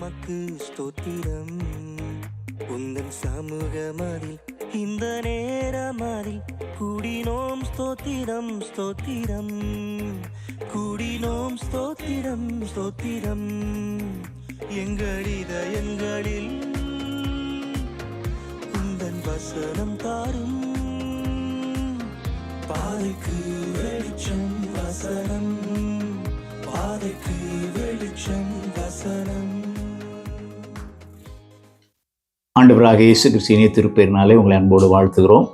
உமக்கு ஸ்தோத்திரம். உந்தன் சமூகமதில் இந்த நேரமதில் கூடினோம் ஸ்தோத்திரம் ஸ்தோத்திரம். கூடினோம் ஸ்தோத்திரம் ஸ்தோத்திரம். எங்கள் இதயங்களில் உந்தன் வசனம் ஆண்டவராக இயேசு கிறிஸ்தினிய திருப்பெயர்னாலே உங்களை அன்போடு வாழ்த்துகிறோம்.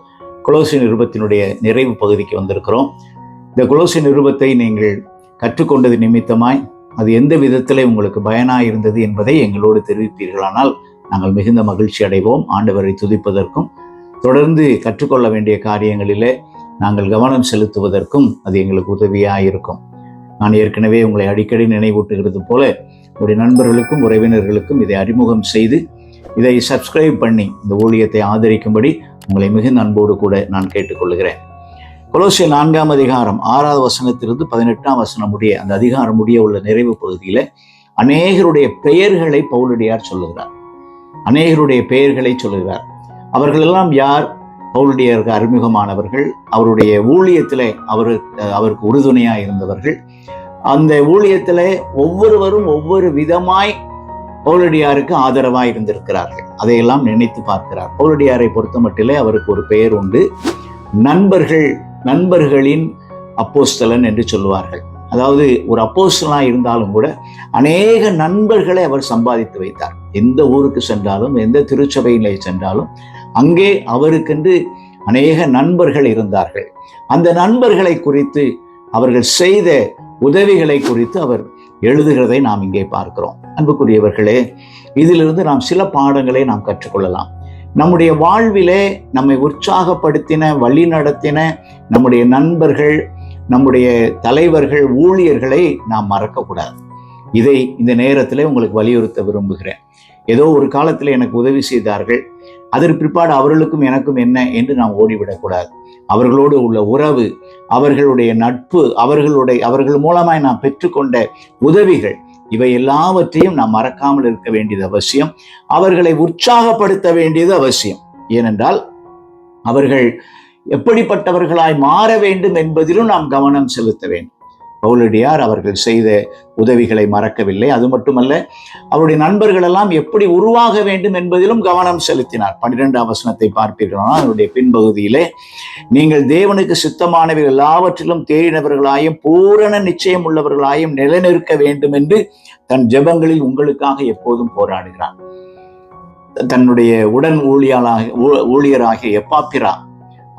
குலோசி நிருபத்தினுடைய நிறைவு பகுதிக்கு வந்திருக்கிறோம். இந்த குலோசி நிருபத்தை நீங்கள் கற்றுக்கொண்டது நிமித்தமாய் அது எந்த விதத்தில் உங்களுக்கு பயனாக இருந்தது என்பதை எங்களோடு தெரிவிப்பீர்களானால் நாங்கள் மிகுந்த மகிழ்ச்சி அடைவோம். ஆண்டவரை துதிப்பதற்கும் தொடர்ந்து கற்றுக்கொள்ள வேண்டிய காரியங்களிலே நாங்கள் கவனம் செலுத்துவதற்கும் அது எங்களுக்கு உதவியாக இருக்கும் நான் ஏற்கனவே உங்களை அடிக்கடி நினைவூட்டுகிறது போல உங்களுடைய நண்பர்களுக்கும் உறவினர்களுக்கும் இதை அறிமுகம் செய்து இதை சப்ஸ்கிரைப் பண்ணி இந்த ஊழியத்தை ஆதரிக்கும்படி உங்களை மிகுந்த அன்போடு கூட நான் கேட்டுக்கொள்கிறேன். கொலோசிய நான்காம் அதிகாரம் ஆறாவது வசனத்திலிருந்து பதினெட்டாம் வசனம் முடிய அந்த அதிகாரம் முடிய உள்ள நிறைவு பகுதியில் அநேகருடைய பெயர்களை பவுலடியார் சொல்லுகிறார். அநேகருடைய பெயர்களை சொல்லுகிறார். அவர்களெல்லாம் யார்? பவுலடியாருக்கு அறிமுகமானவர்கள் அவருடைய ஊழியத்தில் அவர் அவருக்கு உறுதுணையாக இருந்தவர்கள். அந்த ஊழியத்தில் ஒவ்வொருவரும் ஒவ்வொரு விதமாய் பவுலடியாருக்கு ஆதரவாக இருந்திருக்கிறார்கள். அதையெல்லாம் நினைத்து பார்க்கிறார். பவுலடியாரை பொறுத்த மட்டிலே அவருக்கு ஒரு பெயர் உண்டு. நண்பர்கள் நண்பர்களின் அப்போஸ்தலன் என்று சொல்லுவார்கள். அதாவது ஒரு அப்போஸ்தலாக இருந்தாலும் கூட அநேக நண்பர்களை அவர் சம்பாதித்து வைத்தார். எந்த ஊருக்கு சென்றாலும் எந்த திருச்சபையிலே சென்றாலும் அங்கே அவருக்கென்று அநேக நண்பர்கள் இருந்தார்கள். அந்த நண்பர்களை குறித்து அவர்கள் செய்த உதவிகளை குறித்து அவர் எழுதுகிறதை நாம் இங்கே பார்க்கிறோம். அன்புக்குரியவர்களே இதிலிருந்து நாம் சில பாடங்களை நாம் கற்றுக்கொள்ளலாம். நம்முடைய வாழ்விலே நம்மை உற்சாகப்படுத்தின வழி நடத்தின நம்முடைய நண்பர்கள் நம்முடைய தலைவர்கள் ஊழியர்களை நாம் மறக்கக்கூடாது. இதை இந்த நேரத்தில் உங்களுக்கு வலியுறுத்த விரும்புகிறேன். ஏதோ ஒரு காலத்தில் எனக்கு உதவி செய்தார்கள். அதற்கு பிற்பாடு அவர்களுக்கும் எனக்கும் என்ன என்று நாம் ஓடிவிடக்கூடாது. அவர்களோடு உள்ள உறவு அவர்களுடைய நட்பு அவர்களுடைய அவர்கள் மூலமாய் நாம் பெற்றுக்கொண்ட உதவிகள் இவை எல்லாவற்றையும் நாம் மறக்காமல் இருக்க வேண்டியது அவசியம். அவர்களை உற்சாகப்படுத்த வேண்டியது அவசியம். ஏனென்றால் அவர்கள் எப்படிப்பட்டவர்களாய் மாற வேண்டும் என்பதிலும் நாம் கவனம் செலுத்த வேண்டும். பவுலடியார் அவர்கள் செய்த உதவிகளை மறக்கவில்லை. அது மட்டுமல்ல அவருடைய நண்பர்களெல்லாம் எப்படி உருவாக வேண்டும் என்பதிலும் கவனம் செலுத்தினார். பன்னிரெண்டாம் வசனத்தை பார்ப்பீர்களானால் அவருடைய பின்பகுதியிலே நீங்கள் தேவனுக்கு சித்தமானவை எல்லாவற்றிலும் தேடினவர்களாயும் பூரண நிச்சயம் உள்ளவர்களாயும் நிலைநிற்க வேண்டும் என்று தன் ஜெபங்களில் உங்களுக்காக எப்போதும் போராடுகிறார். தன்னுடைய உடன் ஊழியலாக ஊழியராகிய எப்பாப்பிரா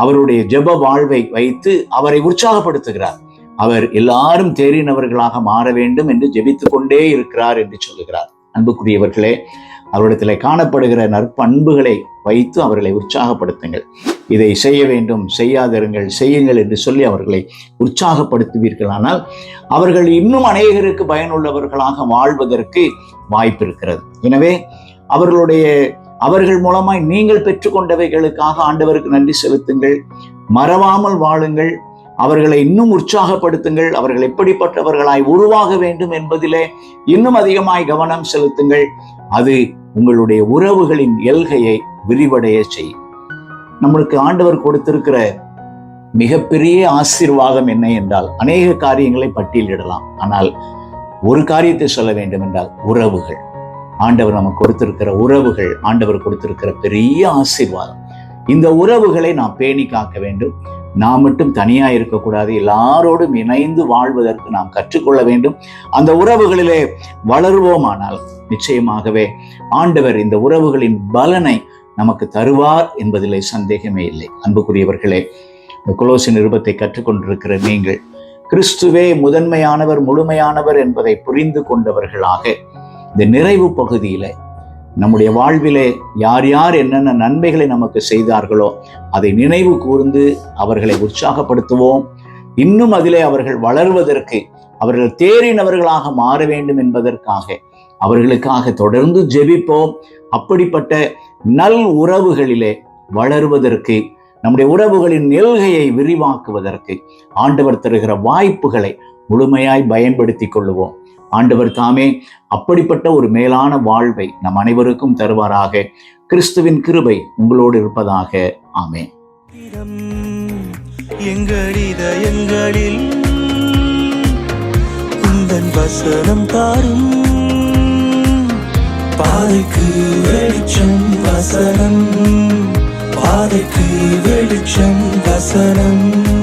அவருடைய ஜெப வாழ்வை வைத்து அவரை உற்சாகப்படுத்துகிறார். அவர் எல்லாரும் தேறினவர்களாக மாற வேண்டும் என்று ஜெபித்து கொண்டே இருக்கிறார் என்று சொல்லுகிறார். அன்புக்குரியவர்களே அவரிடத்தில் காணப்படுகிற நற்பண்புகளை வைத்து அவர்களை உற்சாகப்படுத்துங்கள். இதை செய்ய வேண்டும் செய்யாதிருங்கள் செய்யுங்கள் என்று சொல்லி அவர்களை உற்சாகப்படுத்துவீர்களானால் அவர்கள் இன்னும் அநேகருக்கு பயனுள்ளவர்களாக வாழ்வதற்கு வாய்ப்பு இருக்கிறது எனவே அவர்களுடைய அவர்கள் மூலமாய் நீங்கள் பெற்றுக்கொண்டவைகளுக்காக ஆண்டவருக்கு நன்றி செலுத்துங்கள். மறவாமல் வாழுங்கள். அவர்களை இன்னும் உற்சாகப்படுத்துங்கள் அவர்கள் எப்படிப்பட்டவர்களாய் உருவாக வேண்டும் என்பதிலே இன்னும் அதிகமாய் கவனம் செலுத்துங்கள். அது உங்களுடைய உறவுகளின் எல்கையை விரிவடைய செய்யும். நம்மளுக்கு ஆண்டவர் கொடுத்திருக்கிற மிகப்பெரிய ஆசீர்வாதம் என்ன என்றால் அநேக காரியங்களை பட்டியலிடலாம் ஆனால் ஒரு காரியத்தை சொல்ல வேண்டும் என்றால் உறவுகள். ஆண்டவர் நமக்கு கொடுத்திருக்கிற உறவுகள் ஆண்டவர் கொடுத்திருக்கிற பெரிய ஆசீர்வாதம். இந்த உறவுகளை நாம் பேணி காக்க வேண்டும். நாம் மட்டும் தனியா இருக்கக்கூடாது. எல்லாரோடும் இணைந்து வாழ்வதற்கு நாம் கற்றுக்கொள்ள வேண்டும். அந்த உறவுகளிலே வளருவோமானால் நிச்சயமாகவே ஆண்டவர் இந்த உறவுகளின் பலனை நமக்கு தருவார் என்பதிலே சந்தேகமே இல்லை. அன்புக்குரியவர்களே இந்த குலோசி நிருபத்தை கற்றுக்கொண்டிருக்கிற நீங்கள் கிறிஸ்துவே முதன்மையானவர் முழுமையானவர் என்பதை புரிந்து கொண்டவர்களாக இந்த நிறைவு பகுதியில நம்முடைய வாழ்விலே யார் யார் என்னென்ன நன்மைகளை நமக்கு செய்தார்களோ அதை நினைவு கூர்ந்து அவர்களை உற்சாகப்படுத்துவோம். இன்னும் அதிலே அவர்கள் வளர்வதற்கு அவர்கள் தேறினவர்களாக மாற வேண்டும் என்பதற்காக அவர்களுக்காக தொடர்ந்து ஜெபிப்போம். அப்படிப்பட்ட நல் உறவுகளிலே வளருவதற்கு நம்முடைய உறவுகளின் நெல்கையை விரிவாக்குவதற்கு ஆண்டவர் தருகிற வாய்ப்புகளை முழுமையாய் பயன்படுத்திக் கொள்ளுவோம். ஆண்டவர் தாமே அப்படிப்பட்ட ஒரு மேலான வாழ்வை நம் அனைவருக்கும் தருவாராக. கிறிஸ்துவின் கிருபை உங்களோடு இருப்பதாக. ஆமே தினம் உந்தன் வசனம் தாரும் பாதைக்கு வெளிச்சம் வசனம். பாதைக்கு வெளிச்சம் வசனம்.